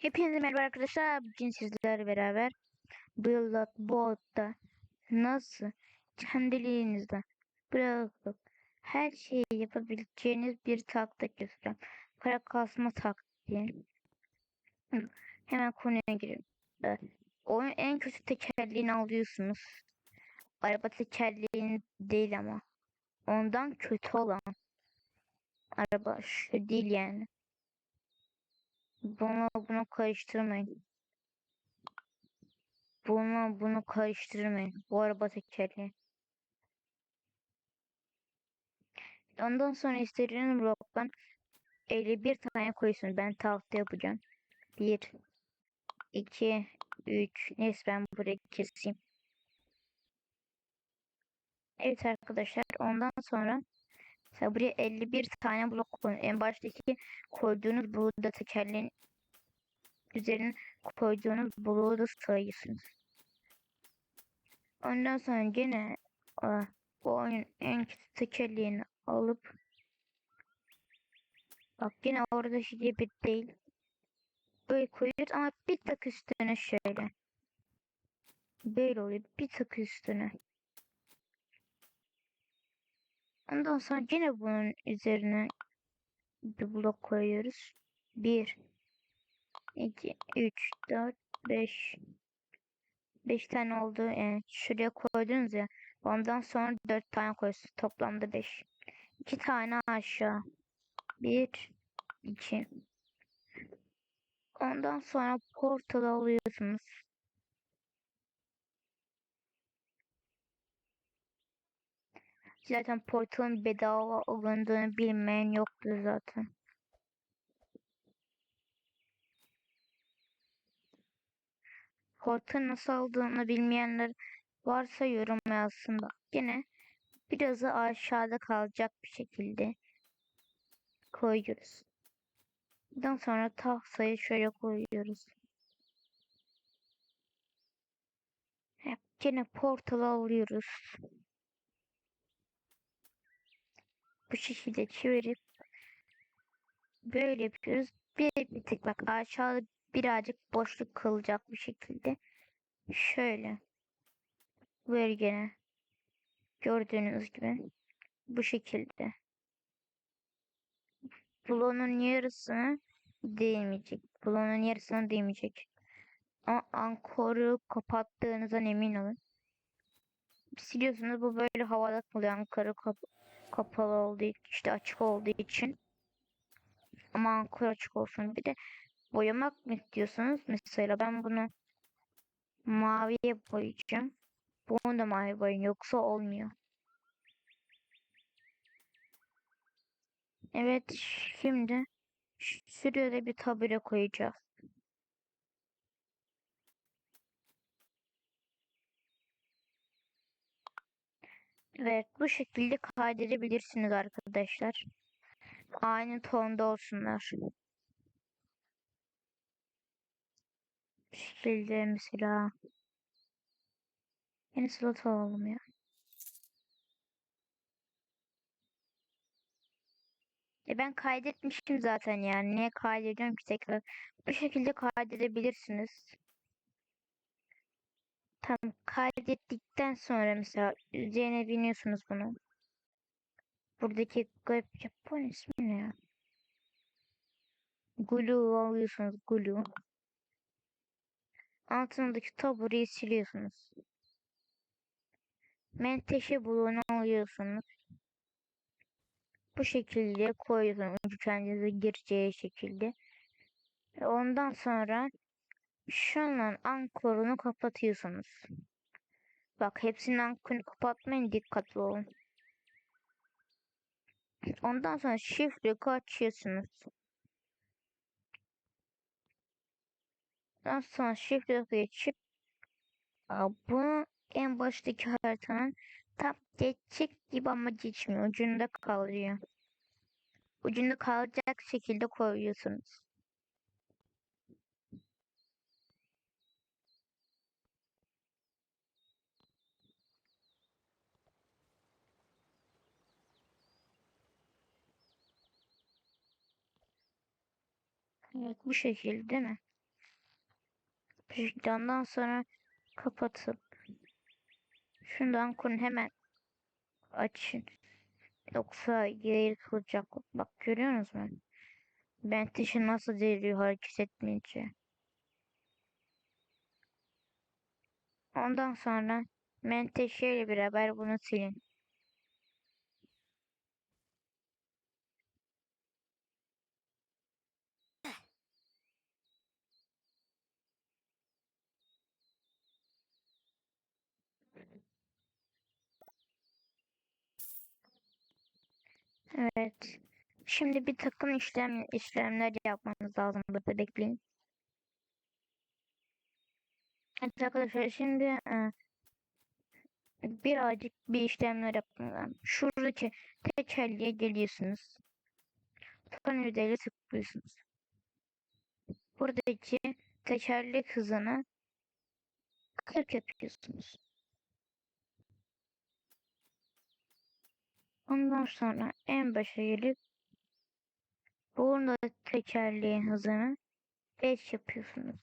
Hepinize merhaba arkadaşlar. Bugün sizlerle beraber Boat'ta nasıl kendiliğinizden bırakıp her şeyi yapabileceğiniz bir taktik göstereceğim. Para kasma taktiği. Hemen konuya girelim. Ee, Oyun en kötü tekerleğini alıyorsunuz. Araba tekerleğini değil ama. Ondan kötü olan. Araba şu değil yani. Bunu bunu karıştırmayın. Bunu bunu karıştırmayın. Bu araba tekerleği. Ondan sonra istediğiniz bloktan 51 tane koyuyorsunuz. Ben tahta yapacağım. 1 2 3 Neyse ben burayı keseyim. Evet arkadaşlar ondan sonra buraya 51 tane blok koyun. En baştaki koyduğunuz burada tekerleğin üzerine koyduğunuz bloğu da sayıyorsunuz. Ondan sonra gene aa, bu oyun en kötü tekerleğini alıp bak yine orada şey bir değil. Böyle koyuyoruz ama bir tık üstüne şöyle. Böyle oluyor bir tık üstüne. Ondan sonra yine bunun üzerine bir blok koyuyoruz. 1 2 3 4 5 5 tane oldu. Yani şuraya koydunuz ya. Ondan sonra 4 tane koyuyorsunuz. Toplamda 5. 2 tane aşağı. 1 2 Ondan sonra portal alıyorsunuz. Zaten portalın bedava alındığını bilmeyen yoktur zaten. Portal nasıl aldığını bilmeyenler varsa yorum yazsın bak. Yine birazı aşağıda kalacak bir şekilde koyuyoruz. Ondan sonra tahtayı şöyle koyuyoruz. Hep yine portal alıyoruz. Bu şekilde çevirip böyle yapıyoruz. Bir, bir tık bak aşağıda birazcık boşluk kalacak bu şekilde. Şöyle. Böyle gene. Gördüğünüz gibi. Bu şekilde. Bloğun yarısını değmeyecek. Bloğun yarısını değmeyecek. Ankoru kapattığınızdan emin olun. Siliyorsunuz bu böyle havada kalıyor. Ankoru kap kapalı olduğu işte açık olduğu için. Ama ankor açık olsun. Bir de boyamak mı istiyorsanız mesela ben bunu maviye boyayacağım. Bunu da mavi boyayın yoksa olmuyor. Evet şimdi şuraya bir tabure koyacağız. Evet bu şekilde kaydedebilirsiniz arkadaşlar. Aynı tonda olsunlar. Bu şekilde mesela yeni slot alalım ya. E ben kaydetmişim zaten yani. Niye kaydediyorum ki tekrar? Bu şekilde kaydedebilirsiniz. Tam kaydettikten sonra mesela üzerine biniyorsunuz bunu. Buradaki garip Japon ismi ne ya? Glue alıyorsunuz glue. Altındaki tabureyi siliyorsunuz. Menteşe bloğunu alıyorsunuz. Bu şekilde koyuyorsunuz. Kendinize gireceği şekilde. Ondan sonra şunun ankorunu kapatıyorsunuz. Bak hepsinin ankorunu kapatmayın dikkatli olun. Ondan sonra şifre açıyorsunuz. Ondan sonra şifre geçip bunu en baştaki haritanın tam geçecek gibi ama geçmiyor. Ucunda kalıyor. Ucunda kalacak şekilde koyuyorsunuz. Evet bu şekilde değil mi? Ondan sonra kapatıp şundan kurun hemen açın. Yoksa yayıl kılacak. Bak görüyorsunuz mu? Bentişi nasıl değiliyor hareket etmeyince. Ondan sonra menteşeyle beraber bunu silin. Evet. Şimdi bir takım işlem işlemler yapmanız lazım burada bekleyin. Evet arkadaşlar şimdi e, birazcık bir işlemler yapmam lazım. Şuradaki tekerleğe geliyorsunuz. Son yüzeyle tıklıyorsunuz. Buradaki tekerlek hızını 40 yapıyorsunuz. Ondan sonra en başa gelip burada tekerleğin hızını 5 yapıyorsunuz.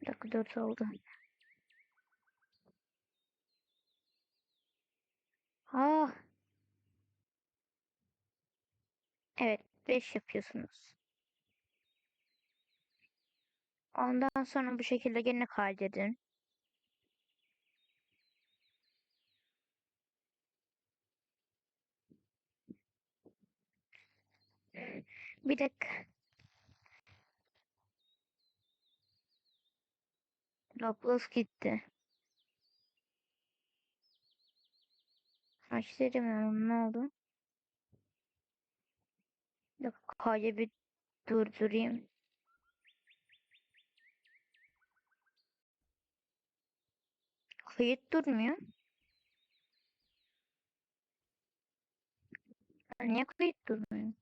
Bir dakika 4 oldu. Ah. Evet 5 yapıyorsunuz. Ondan sonra bu şekilde gene kaydedin. Bir dakika. Roblox gitti. Aç edemiyorum ne oldu? Bir dakika bir durdurayım. Kayıt durmuyor. Niye kayıt durmuyor?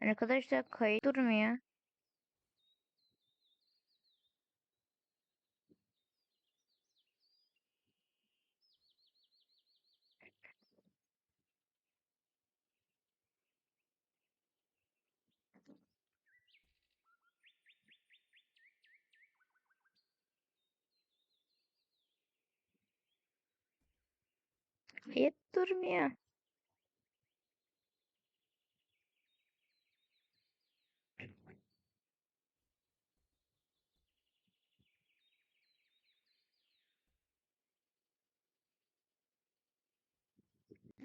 Arkadaşlar kayıt durmuyor. Kayıt durmuyor.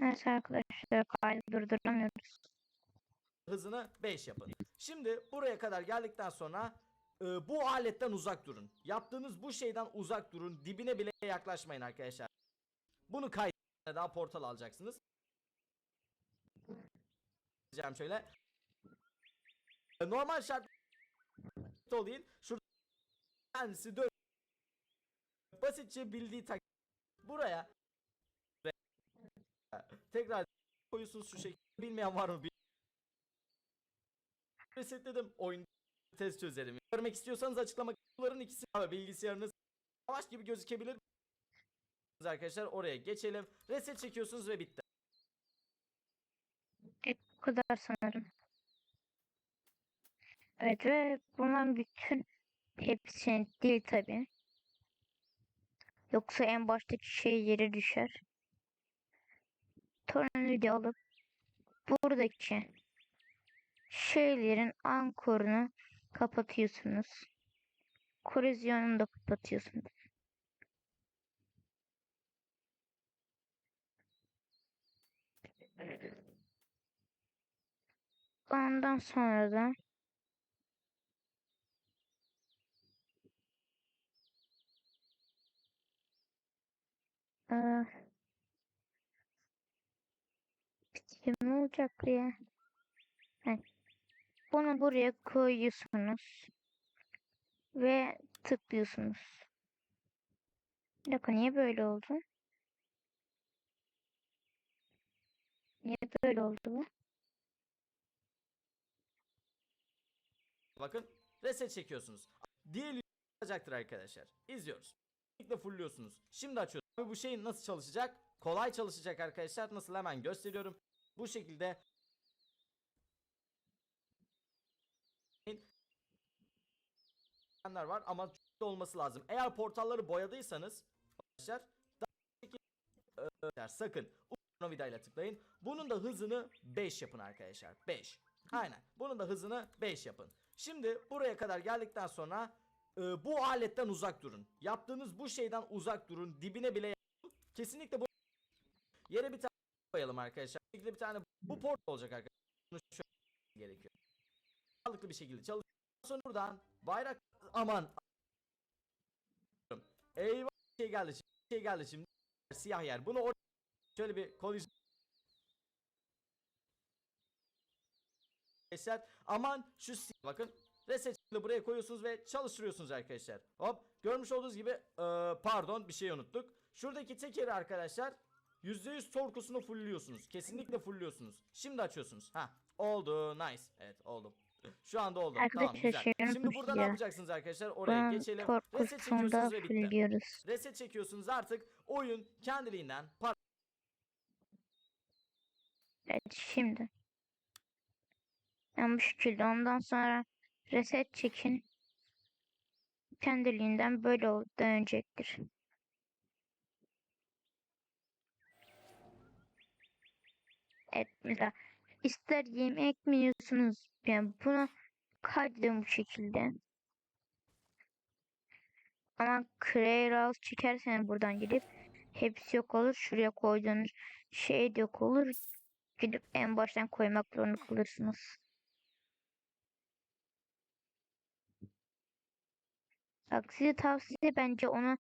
Evet arkadaşlar kaydı durduramıyoruz. hızını 5 yapın. Şimdi buraya kadar geldikten sonra e, bu aletten uzak durun. Yaptığınız bu şeyden uzak durun. Dibine bile yaklaşmayın arkadaşlar. Bunu kaydet daha portal alacaksınız. Diyeceğim şöyle. E, Normal şart olayım. Şurada kendisi dön. Basitçe bildiği tak buraya tekrar koyuyorsunuz şu şekilde. Bilmeyen var mı? resetledim. Oyun test çözerim. Görmek istiyorsanız açıklama kısımların ikisi ama bilgisayarınız yavaş gibi gözükebilir. Arkadaşlar oraya geçelim. Reset çekiyorsunuz ve bitti. Evet bu kadar sanırım. Evet ve bunların bütün hepsini değil tabi. Yoksa en baştaki şey yere düşer. Tornavida alıp buradaki şeylerin ankorunu kapatıyorsunuz. Kolizyonunu da kapatıyorsunuz. Ondan sonra da Aa, bir ne olacaktı ya? Heh. Bunu buraya koyuyorsunuz ve tıklıyorsunuz. Bir dakika niye böyle oldu? Niye böyle oldu bu? Bakın reset çekiyorsunuz. Diğer olacaktır arkadaşlar. İzliyoruz. Kesinlikle fullüyorsunuz. Şimdi açıyoruz. Ve bu şey nasıl çalışacak? Kolay çalışacak arkadaşlar. Nasıl hemen gösteriyorum. Bu şekilde var ama olması lazım. Eğer portalları boyadıysanız arkadaşlar daha e, sakın uzun vidayla tıklayın. Bunun da hızını 5 yapın arkadaşlar. 5. Aynen. Bunun da hızını 5 yapın. Şimdi buraya kadar geldikten sonra e, bu aletten uzak durun. Yaptığınız bu şeyden uzak durun. Dibine bile kesinlikle bu yere bir tane koyalım arkadaşlar. Kesinlikle bir tane bu port olacak arkadaşlar. Gerekiyor. Sağlıklı bir şekilde çalış. Sonra buradan bayrak aman Eyvah şey geldi şimdi. Şey geldi şimdi. Siyah yer. Bunu oraya şöyle bir kolizyon Arkadaşlar aman şu bakın reset buraya koyuyorsunuz ve çalıştırıyorsunuz arkadaşlar. Hop görmüş olduğunuz gibi eee, pardon bir şey unuttuk. Şuradaki tekeri arkadaşlar %100 torkusunu fullliyorsunuz. Kesinlikle fullliyorsunuz. Şimdi açıyorsunuz. Ha oldu nice. Evet oldu. Şu anda oldu. Tamam güzel. Şimdi burada ne ya. yapacaksınız arkadaşlar? Oraya Bunun geçelim. Reset çekiyorsunuz ve bitti. Reset çekiyorsunuz artık oyun kendiliğinden par Evet şimdi. Yani bu şekilde ondan sonra reset çekin. Kendiliğinden böyle dönecektir. Evet mesela ister yemek mi yiyorsunuz? Yani bunu kaydedin bu şekilde. Ama Clear Out çekerseniz buradan gidip hepsi yok olur. Şuraya koyduğunuz şey de yok olur. Gidip en baştan koymak zorunda kalırsınız. Bak size tavsiye bence onu